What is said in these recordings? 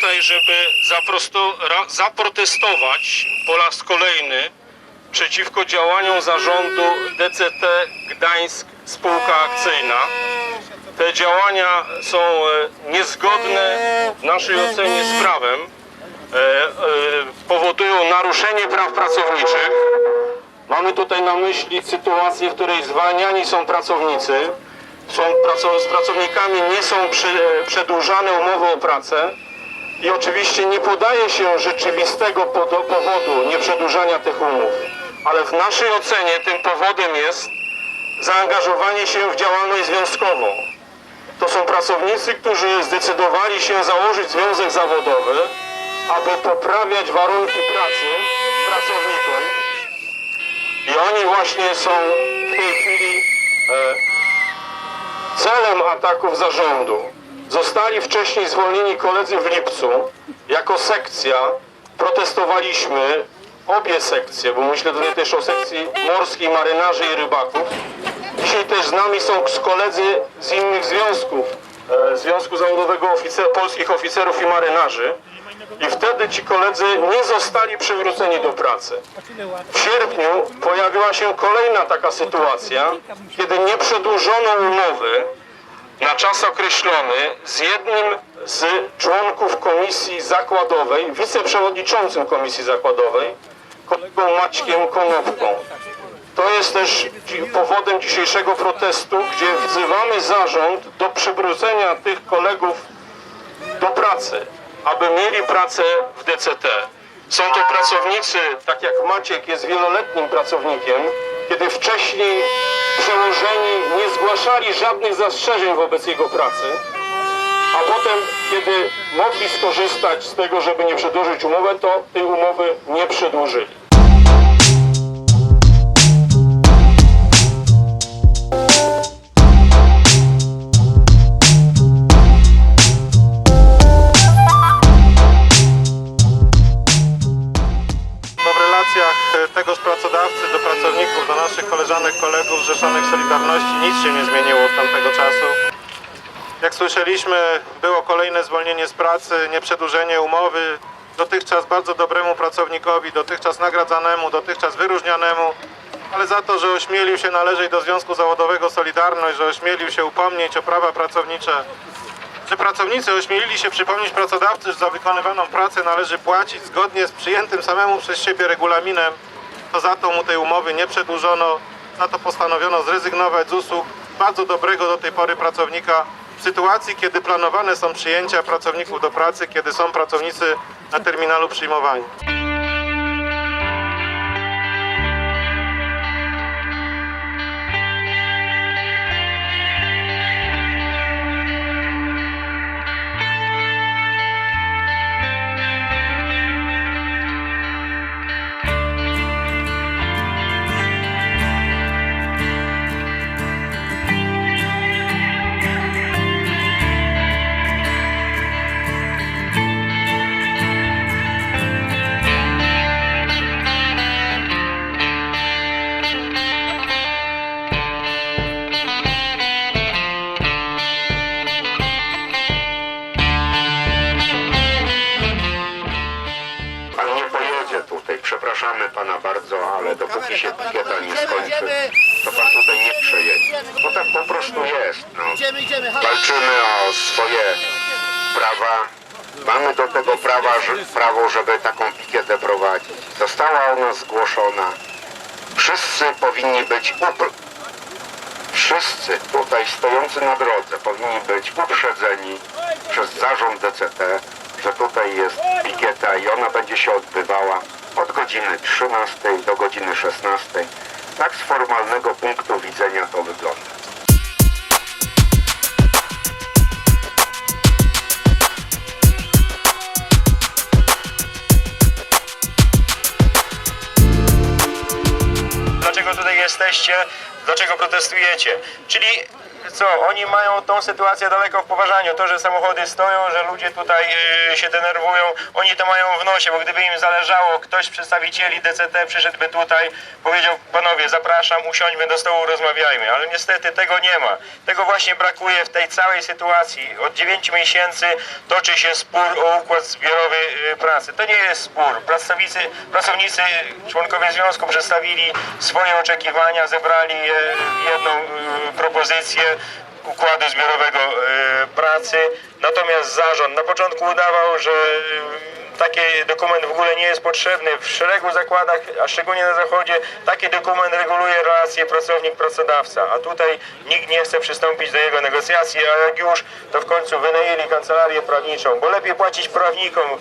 Tutaj, żeby zaprotestować po raz kolejny przeciwko działaniom zarządu DCT Gdańsk Spółka Akcyjna. Te działania są e, niezgodne w naszej ocenie z prawem, e, e, powodują naruszenie praw pracowniczych. Mamy tutaj na myśli sytuację, w której zwalniani są pracownicy, są z pracownikami nie są przedłużane umowy o pracę i oczywiście nie podaje się rzeczywistego powodu nieprzedłużania tych umów, ale w naszej ocenie tym powodem jest zaangażowanie się w działalność związkową. To są pracownicy, którzy zdecydowali się założyć związek zawodowy, aby poprawiać warunki pracy pracownikom. I oni właśnie są w tej chwili e, celem ataków zarządu. Zostali wcześniej zwolnieni koledzy w lipcu. Jako sekcja protestowaliśmy, obie sekcje, bo myślę tutaj też o sekcji morskiej, marynarzy i rybaków. Dzisiaj też z nami są koledzy z innych związków, e, Związku Zawodowego Oficer, Polskich Oficerów i Marynarzy. I wtedy ci koledzy nie zostali przywróceni do pracy. W sierpniu pojawiła się kolejna taka sytuacja, kiedy nie przedłużono umowy na czas określony z jednym z członków komisji zakładowej, wiceprzewodniczącym komisji zakładowej, kolegą Maćkiem Konopką. To jest też powodem dzisiejszego protestu, gdzie wzywamy zarząd do przywrócenia tych kolegów do pracy, aby mieli pracę w DCT. Są to pracownicy, tak jak Maciek jest wieloletnim pracownikiem, kiedy wcześniej przełożeni nie zgłaszali żadnych zastrzeżeń wobec jego pracy, a potem, kiedy mogli skorzystać z tego, żeby nie przedłużyć umowę, to tej umowy nie przedłużyli. Słyszeliśmy, było kolejne zwolnienie z pracy, nieprzedłużenie umowy. Dotychczas bardzo dobremu pracownikowi, dotychczas nagradzanemu, dotychczas wyróżnianemu, ale za to, że ośmielił się należeć do Związku Zawodowego Solidarność, że ośmielił się upomnieć o prawa pracownicze, że pracownicy ośmielili się przypomnieć pracodawcy, że za wykonywaną pracę należy płacić zgodnie z przyjętym samemu przez siebie regulaminem, to za to mu tej umowy nie przedłużono, za to postanowiono zrezygnować z usług bardzo dobrego do tej pory pracownika w sytuacji, kiedy planowane są przyjęcia pracowników do pracy, kiedy są pracownicy na terminalu przyjmowani. Prostu jest, no. Walczymy o swoje prawa. Mamy do tego prawa, że, prawo, żeby taką pikietę prowadzić. Została ona zgłoszona. Wszyscy powinni być upr- Wszyscy tutaj stojący na drodze powinni być uprzedzeni przez zarząd DCT, że tutaj jest pikieta i ona będzie się odbywała od godziny 13 do godziny 16. Tak z formalnego punktu widzenia to wygląda. Jesteście, dlaczego protestujecie. Czyli co, oni mają tą sytuację daleko w poważaniu. To, że samochody stoją, że ludzie tutaj y, się denerwują, oni to mają w nosie, bo gdyby im zależało, ktoś z przedstawicieli DCT przyszedłby tutaj, powiedział, panowie, zapraszam, usiądźmy do stołu, rozmawiajmy. Ale niestety tego nie ma. Tego właśnie brakuje w tej całej sytuacji. Od 9 miesięcy toczy się spór o układ zbiorowy y, pracy. To nie jest spór. Pracownicy, pracownicy członkowie związku przedstawili swoje oczekiwania, zebrali je w jedną y, propozycję układu zbiorowego y, pracy. Natomiast zarząd na początku udawał, że y, taki dokument w ogóle nie jest potrzebny. W szeregu zakładach, a szczególnie na zachodzie, taki dokument reguluje relacje pracownik-pracodawca, a tutaj nikt nie chce przystąpić do jego negocjacji, a jak już, to w końcu wynajęli kancelarię prawniczą, bo lepiej płacić prawnikom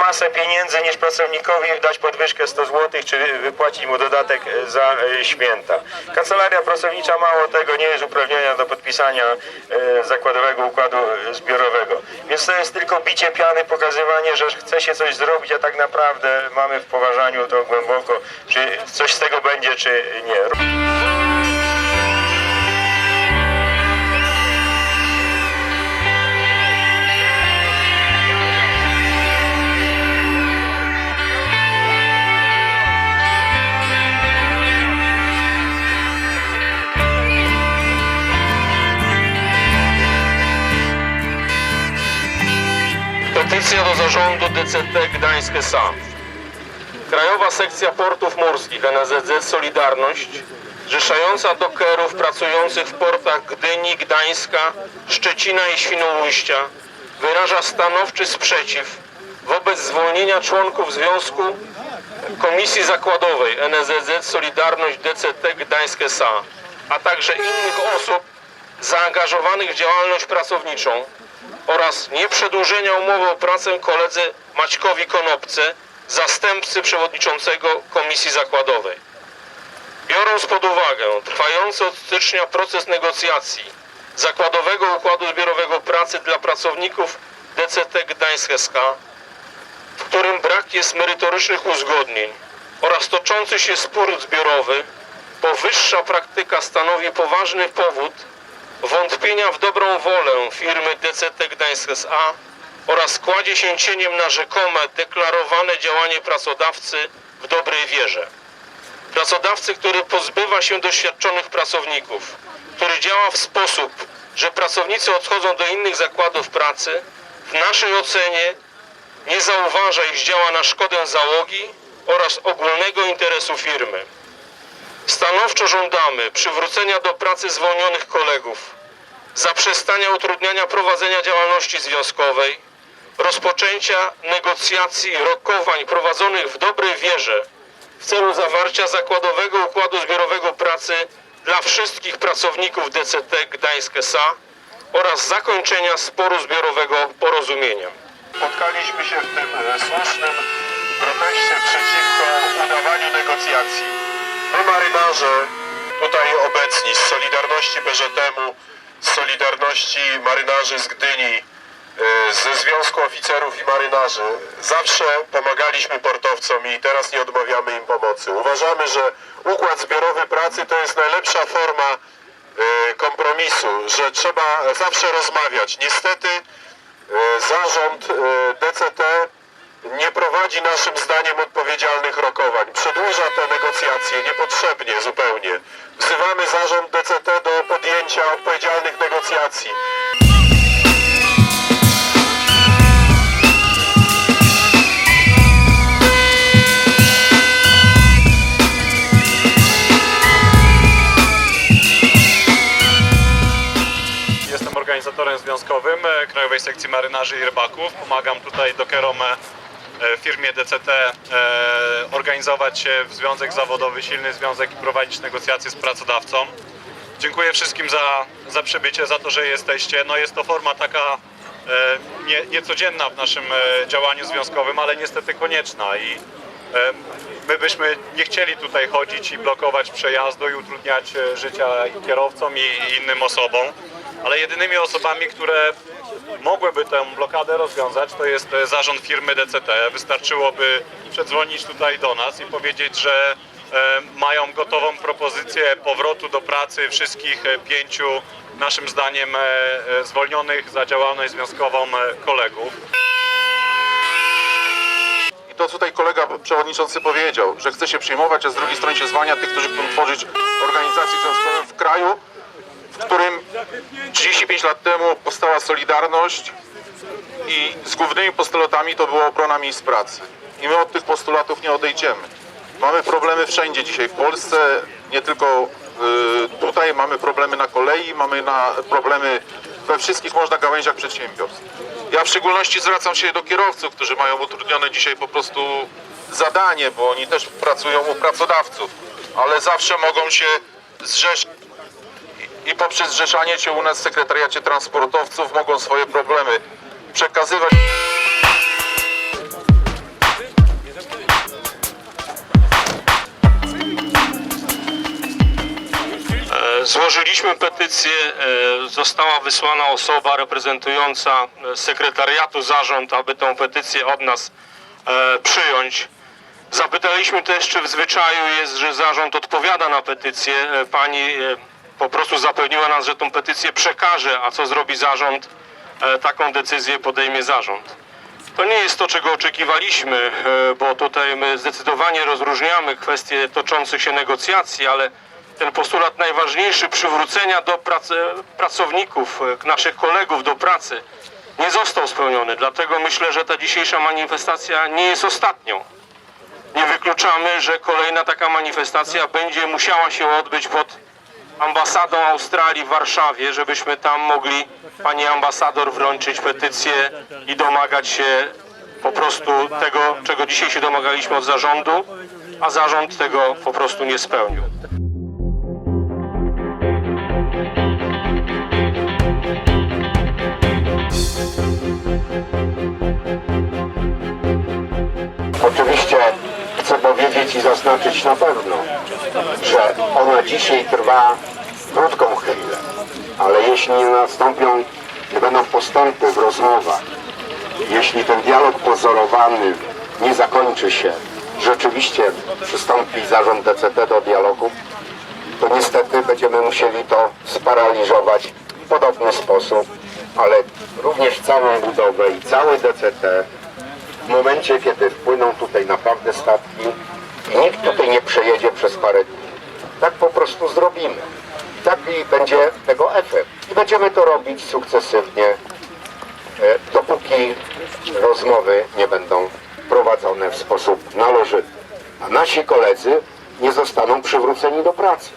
masę pieniędzy niż pracownikowi dać podwyżkę 100 zł, czy wypłacić mu dodatek za e, święta. Kancelaria pracownicza mało tego nie jest uprawniona do podpisania e, zakładowego układu e, zbiorowego. Więc to jest tylko bicie piany, pokazywanie, że chce się coś zrobić, a tak naprawdę mamy w poważaniu to głęboko, czy coś z tego będzie, czy nie. Zarządu DCT Gdańsk S.A. Krajowa Sekcja Portów Morskich NZZ Solidarność zrzeszająca dokerów pracujących w portach Gdyni, Gdańska, Szczecina i Świnoujścia wyraża stanowczy sprzeciw wobec zwolnienia członków Związku Komisji Zakładowej NZZ Solidarność DCT Gdańsk S.A., a także innych osób zaangażowanych w działalność pracowniczą oraz nieprzedłużenia umowy o pracę koledze Maćkowi Konopce, zastępcy przewodniczącego Komisji Zakładowej. Biorąc pod uwagę trwający od stycznia proces negocjacji Zakładowego Układu Zbiorowego Pracy dla pracowników DCT Gdańsk SK, w którym brak jest merytorycznych uzgodnień oraz toczący się spór zbiorowy, powyższa praktyka stanowi poważny powód wątpienia w dobrą wolę firmy DCT Gdańsk S.A. oraz kładzie się cieniem na rzekome deklarowane działanie pracodawcy w dobrej wierze. Pracodawcy, który pozbywa się doświadczonych pracowników, który działa w sposób, że pracownicy odchodzą do innych zakładów pracy, w naszej ocenie nie zauważa, iż działa na szkodę załogi oraz ogólnego interesu firmy. Stanowczo żądamy przywrócenia do pracy zwolnionych kolegów, zaprzestania utrudniania prowadzenia działalności związkowej, rozpoczęcia negocjacji, rokowań prowadzonych w dobrej wierze w celu zawarcia zakładowego układu zbiorowego pracy dla wszystkich pracowników DCT Gdańsk S.A. oraz zakończenia sporu zbiorowego porozumieniem. spotkaliśmy się w tym e, słusznym proteście przeciwko udawaniu negocjacji. My marynarze tutaj obecni z Solidarności BŻT-u, z Solidarności Marynarzy z Gdyni, e, ze Związku Oficerów i Marynarzy zawsze pomagaliśmy portowcom i teraz nie odmawiamy im pomocy. Uważamy, że układ zbiorowy pracy to jest najlepsza forma e, kompromisu, że trzeba zawsze rozmawiać. Niestety E, Zarząd DCT nie prowadzi naszym zdaniem odpowiedzialnych rokowań. Przedłuża te negocjacje niepotrzebnie zupełnie. Wzywamy zarząd DCT do podjęcia odpowiedzialnych negocjacji. Organizatorem związkowym e, Krajowej Sekcji Marynarzy i Rybaków. Pomagam tutaj dokerom e, firmie DCT e, organizować się w związek zawodowy, silny związek i prowadzić negocjacje z pracodawcą. Dziękuję wszystkim za, za przybycie, za to, że jesteście. No jest to forma taka e, nie, niecodzienna w naszym e, działaniu związkowym, ale niestety konieczna i e, my byśmy nie chcieli tutaj chodzić i blokować przejazdu i utrudniać e, życia i kierowcom i innym osobom, ale jedynymi osobami, które mogłyby tę blokadę rozwiązać, to jest e, zarząd firmy DCT. Wystarczyłoby przedzwonić tutaj do nas i powiedzieć, że mają gotową propozycję powrotu do pracy wszystkich e, pięciu, naszym zdaniem, e, e, zwolnionych za działalność związkową e, kolegów. I to tutaj kolega przewodniczący powiedział, że chce się przyjmować, a z drugiej strony się zwalnia tych, którzy chcą tworzyć organizacje związkowe w kraju, 35 lat temu powstała Solidarność i z głównymi postulatami to była obrona miejsc pracy. I my od tych postulatów nie odejdziemy. Mamy problemy wszędzie dzisiaj w Polsce, nie tylko y, tutaj, mamy problemy na kolei, mamy na problemy we wszystkich można gałęziach przedsiębiorstw. Ja w szczególności zwracam się do kierowców, którzy mają utrudnione dzisiaj po prostu zadanie, bo oni też pracują u pracodawców, ale zawsze mogą się zrzeszyć i- poprzez zrzeszanie się u nas w sekretariacie transportowców mogą swoje problemy przekazywać. E, Złożyliśmy petycję, e, została wysłana osoba reprezentująca e, sekretariatu zarząd, aby tą petycję od nas przyjąć. Zapytaliśmy też, czy w zwyczaju jest, że zarząd odpowiada na petycję. Pani po prostu zapewniła nas, że tą petycję przekaże, a co zrobi zarząd, e, taką decyzję podejmie zarząd. To nie jest to, czego oczekiwaliśmy, e, bo tutaj my zdecydowanie rozróżniamy kwestie toczących się negocjacji, ale ten postulat najważniejszy przywrócenia do pracy, pracowników, e, naszych kolegów do pracy nie został spełniony. Dlatego myślę, że ta dzisiejsza manifestacja nie jest ostatnią. Nie wykluczamy, że kolejna taka manifestacja będzie musiała się odbyć pod ambasadą Australii w Warszawie, żebyśmy tam mogli pani ambasador wręczyć petycję i domagać się po prostu tego, czego dzisiaj się domagaliśmy od zarządu, a zarząd tego po prostu nie spełnił. Oczywiście chcę powiedzieć i zaznaczyć na pewno, że ona dzisiaj trwa krótką chwilę, ale jeśli nie nastąpią, nie będą postępy w rozmowach, jeśli ten dialog pozorowany nie zakończy się, rzeczywiście przystąpi zarząd DCT do dialogu, to niestety będziemy musieli to sparaliżować w podobny sposób, ale również całą budowę i cały DCT w momencie, kiedy wpłyną tutaj naprawdę statki i nikt tutaj nie przejedzie przez parę dni. Tak po prostu zrobimy. Taki będzie tego efekt. I będziemy to robić sukcesywnie, e, dopóki rozmowy nie będą prowadzone w sposób należyty. A nasi koledzy nie zostaną przywróceni do pracy.